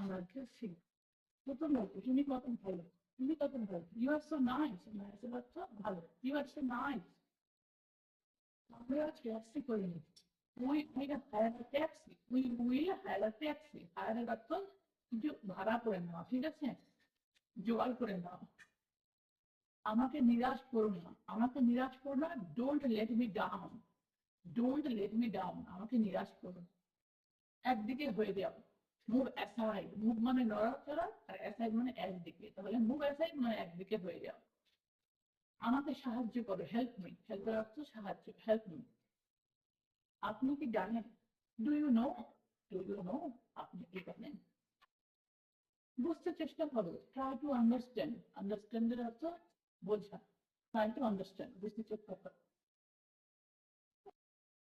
আমরা শিখি প্রথম তুমি কত ভালো তুমি কত ভালো ইউ আর সো নাইস নাইসের অর্থ ভালো। ইউ আর সো নাইস আমরা taxi we hire taxi we hire taxi hire অর্থ কিছু ভাড়া করে নেওয়া ঠিক আছে? জোগাড় করে নেওয়া আমাকে নিরাশ করো না। আমাকে নিরাশ করো না। Don't let me down don't let me down আমাকে নিরাশ করো না। একদিকে হয়ে যাও মুভ অ্যাসাইড মুভ মানে নড়াচড়া আর অ্যাসাইড মানে একদিকে। তাহলে মুভ অ্যাসাইড মানে একদিকে হয়ে যাও। আমাকে সাহায্য করো হেল্প মি হেল্পের অর্থ সাহায্য হেল্প মি আপনি কি জানেন? Do you know do you know আপনি কি জানেন? বুঝতে চেষ্টা করো ট্রাই টু আন্ডারস্ট্যান্ড আন্ডারস্ট্যান্ডের অর্থ বোঝা। ট্রাই টু আন্ডারস্ট্যান্ড বুঝতে চেষ্টা করো।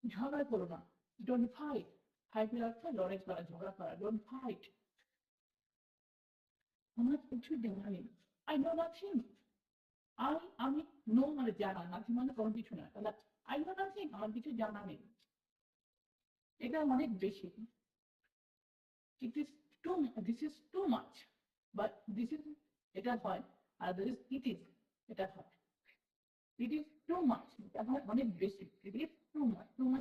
ঝগড়া করো না। ডোন্ট ফাইট ফাইটের অর্থ লড়াই করা ঝগড়া করা ডোন্ট ফাইট আমার কিছু জানা নেই আই নো নাথিং আমি আমি নো মানে জানা নাথিং মানে কোনো কিছু না তাহলে আই নো নাথিং আমার কিছু জানা নেই এটা অনেক বেশি it is too this is too much but this is এটা হয় আর দিস ইট ইজ এটা হয় ইট ইজ টু মাচ এটা হয় অনেক বেশি it is too much too much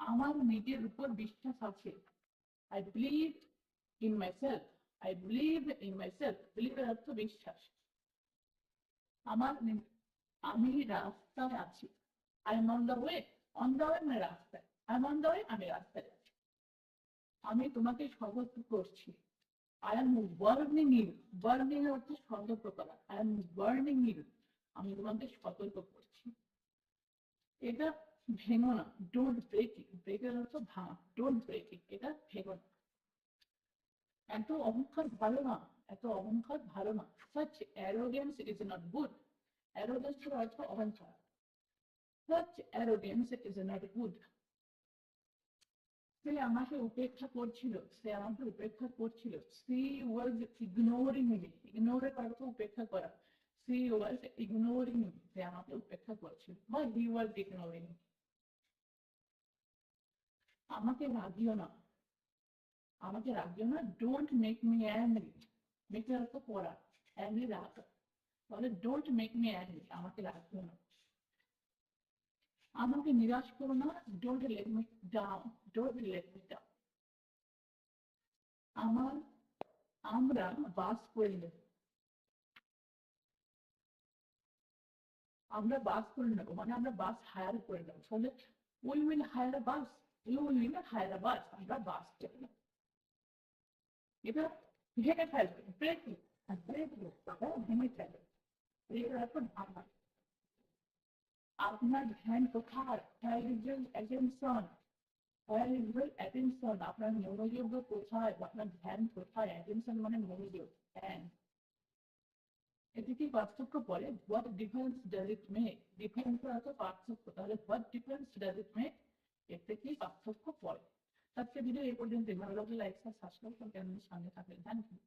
আমার নিজের উপর বিশ্বাস আছে। I believe in myself I believe in myself বিলিভের অর্থ বিশ্বাস। আমার আমি রাস্তায় আছি। I am on the way on the way মানে রাস্তায় I am on the way আমি রাস্তায় আছি। আমি তোমাকে সতর্ক করছি। I am warning you warning এর অর্থ সতর্ক করা। আই এম ওয়ার্নিং ইউ আমি তোমাকে সতর্ক করছি। এটা ভেঙো না ডোন্ট ব্রেক ইট ব্রেকের অর্থ ভাঙা ডোন্ট ব্রেক ইট এটা ভেঙো না। এত অহংকার ভালো না, এত অহংকার ভালো না such arrogance is not good অ্যারোগেন্সের অর্থ অহংকার such arrogance is not good সে আমাকে উপেক্ষা করছিল, সে আমাকে উপেক্ষা করছিল। সি ওয়াজ ইগনোরিং মি ইগনোরের অর্থ উপেক্ষা করা। সি ওয়াজ ইগনোরিং মি সে আমাকে উপেক্ষা করছিল বা হি ওয়াজ ইগনোরিং আমাকে রাগিও না। আমাকে রাগিও না। ডোন্ট মেক মি অ্যাংরি মেকের অর্থ করা অ্যাংরি রাগ। তাহলে ডোন্ট মেক মি অ্যাংরি আমাকে রাগিও না। আমাকে নিরাশ করো না। Don't let me down don't let me down আমার, আমরা বাস করে নেব আমরা বাস করে নেব। মানে আমরা বাস হায়ার করে নেব। তাহলে we will hire a bus you will hire a bus আমরা বাস করে নেব এটা ভেঙে ফেলবে ব্রেক আর ব্রেক ভেঙে ফেলবে ব্রেকের অর্থ ভাঙা আপনার ধ্যান কোথায় where is your attention where is your attention আপনার মনোযোগ কোথায় আপনার ধ্যান কোথায় attention মানে মনোযোগ ধ্যান এটি কি পার্থক্য বলে what difference does it make? Difference অর্থ পার্থক্য তাহলে what difference does it make? এতে কি পার্থক্য পড়ে। আজকে ভিডিও এই পর্যন্ত ভালো লাগলে লাইক সাবস্ক্রাইব করে চ্যানেলের সামনে থাকবেন থ্যাংক ইউ